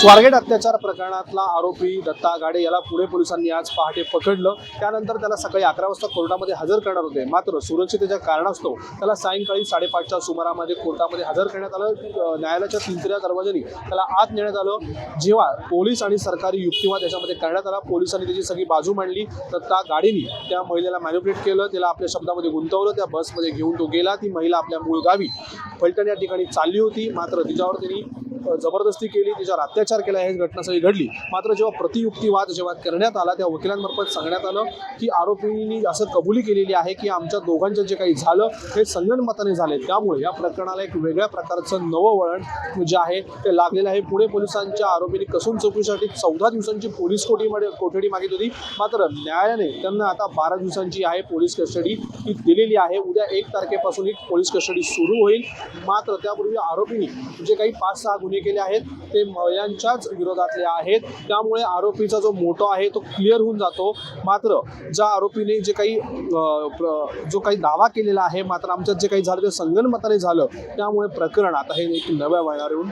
स्वारगेट अत्याचार प्रकरणातला आरोपी दत्ता गाडे याला पुणे पोलिसांनी आज पहाटे पकडलं. त्यानंतर त्याला सकाळी अकरा वाजता कोर्टामध्ये हजर करणार होते. मात्र सुरक्षितेच्या कारणास्तव त्याला सायंकाळी साडेपाचच्या सुमारामध्ये कोर्टामध्ये हजर करण्यात आलं. न्यायालयाच्या तिसऱ्या दरवाजाने त्याला आत नेण्यात आलं. जेव्हा पोलीस आणि सरकारी युक्तिवाद याच्यामध्ये करण्यात आला पोलिसांनी त्याची सगळी बाजू मांडली. दत्ता गाडीनी त्या महिलेला मॅनिपुलेट केलं. त्याला आपल्या शब्दामध्ये गुंतवलं. त्या बसमध्ये घेऊन तो गेला. ती महिला आपल्या मूळ गावी फलटण या ठिकाणी चालली होती. मात्र तिच्यावर त्यांनी जबरदस्ती केली तिच्यावर अत्याचार केला हे घटना सगळी घडली. मात्र जेव्हा प्रतियुक्तिवाद जेव्हा करण्यात आला त्या वकिलांमार्फत सांगण्यात आलं की आरोपींनी असं कबुली केलेली आहे की आमच्या दोघांचं जे काही झालं हे संगणमताने झाले. त्यामुळे या प्रकरणाला एक वेगळ्या प्रकारचं नवं वळण जे आहे ते लागलेलं आहे. पुणे पोलिसांच्या आरोपींनी कसून चौकशीसाठी चौदा दिवसांची पोलीस कोठीमध्ये कोठडी मागित होती. मात्र न्यायालयाने त्यांना आता बारा दिवसांची आहे पोलीस कस्टडी ही दिलेली आहे. उद्या एक तारखेपासून ही पोलीस कस्टडी सुरू होईल. मात्र त्यापूर्वी आरोपींनी जे काही पाच सहा गुन्हे केले आहेत ते महिलांच्याच विरोधातले आहेत. त्यामुळे आरोपीचा जो मोटो आहे तो क्लिअर होऊन जातो. मात्र ज्या आरोपीने जे काही जो काही दावा केलेला आहे मात्र आमच्यात जे काही झालं ते संगणमताने झालं. त्यामुळे प्रकरण आता हे एक नव्या वळणावर येऊन